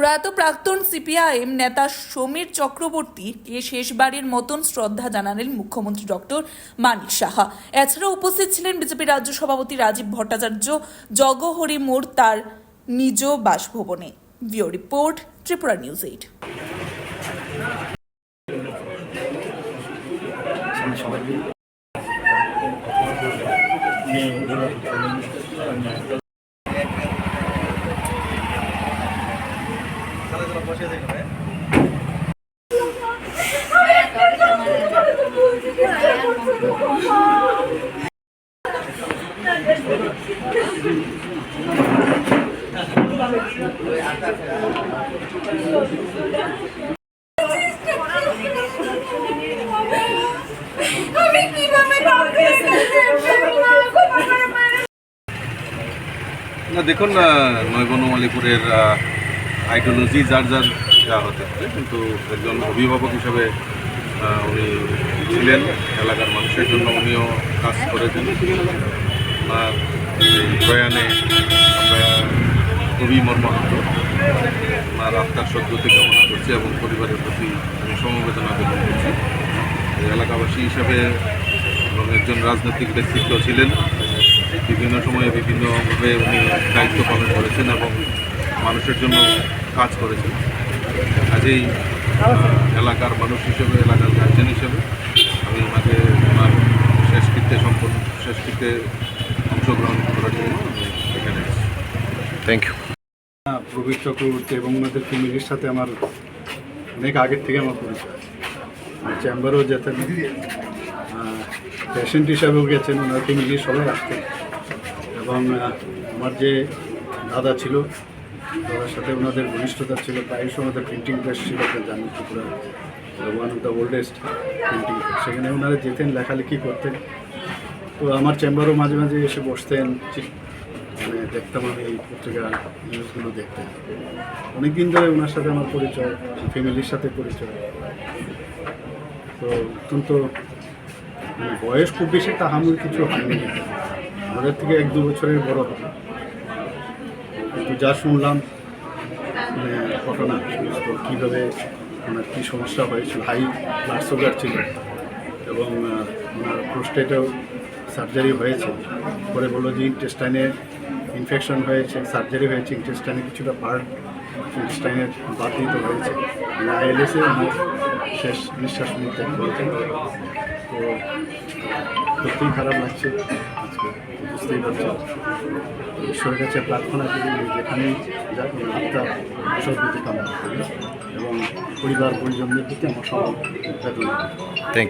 প্রয়াত প্রাক্তন সিপিআইএম নেতা সমীর চক্রবর্তীকে শেষবারের মতন শ্রদ্ধা জানালেন মুখ্যমন্ত্রী ডক্টর মানিক সাহা। এছাড়া উপস্থিত ছিলেন বিজেপি রাজ্য সভাপতি রাজীব ভট্টাচার্য, জগহরি মোড় তার নিজ বাসভবনে। VO report, Tripura news eight. আমি দেখুন আহ, নয়বনমালীপুরের আইডিওলজি যার যার যা হতে পারে, কিন্তু একজন অভিভাবক হিসাবে উনি ছিলেন, এলাকার মানুষের জন্য উনিও কাজ করেছেন। আর প্রয়াণে আমরা খুবই মর্মাহত। আর আত্মার সদ্যতি কামনা করছি এবং পরিবারের প্রতি আমি সমবেদনা ব্যক্ত করছি। এলাকাবাসী হিসাবে এবং একজন রাজনৈতিক ব্যক্তিত্ব ছিলেন। বিভিন্ন সময়ে বিভিন্নভাবে উনি দায়িত্ব পালন করেছেন এবং মানুষের জন্য কাজ করেছেন কাজেই এলাকার মানুষ হিসেবে এলাকার গার্জেন হিসেবে আমি ওনাকে ওনার শেষকৃত্যে সম্পন্ন শেষকৃত্যে অংশগ্রহণ করার জন্য আমি এখানে থ্যাংক ইউ প্রবীর চক্রবর্তী এবং ওনাদের ফ্যামিলির সাথে আমার অনেক আগের থেকে আমার পরিচয়। চেম্বারও যেতেন পেশেন্ট হিসাবেও গেছেন ওনার ফ্যামিলির সবাই আসতেন। এবং আমার যে দাদা ছিল দাদার সাথে ওনাদের ঘনিষ্ঠতা ছিল প্রায়শ ওনাদের প্রিন্টিং প্রেস ছিল আপনার জানেন Tripura one of the oldest printing press সেখানে ওনারা যেতেন, লেখালেখি করতেন। তো আমার চেম্বারও মাঝে মাঝে এসে বসতেন মানে দেখতাম আমি এই পত্রিকা নিউজগুলো দেখতাম অনেক দিন ধরে ওনার সাথে আমার পরিচয় ফ্যামিলির সাথে পরিচয়। তো অত্যন্ত মানে বয়স খুব বেশি তাহামুর কিছু হয়নি। আমাদের থেকে এক দু বছরের বড় হবে। কিন্তু যা শুনলাম মানে ঘটনা সমস্ত কীভাবে ওনার কী সমস্যা হয়েছিল? হাই ব্লাড সুগার ছিল এবং ওনার প্রোস্টেটেও সার্জারি হয়েছে। পরে বলল যে ইন্টেস্টাইনে ইনফেকশন হয়েছে, সার্জারি হয়েছে, ইন্টেস্টাইনে কিছুটা পার্ট ইন্টেস্টাইনের বাদ দিতে হয়েছে আইএলএসে ওনার শেষ নিঃশ্বাস করেছেন তো সত্যিই খারাপ লাগছে। বুঝতেই পারছেন ঈশ্বরের কাছে প্রার্থনা করি যেখানে যাক আত্মার সদ্গতি কামনা করি এবং পরিবার পরিজনদের প্রতি আমার সব বেদনা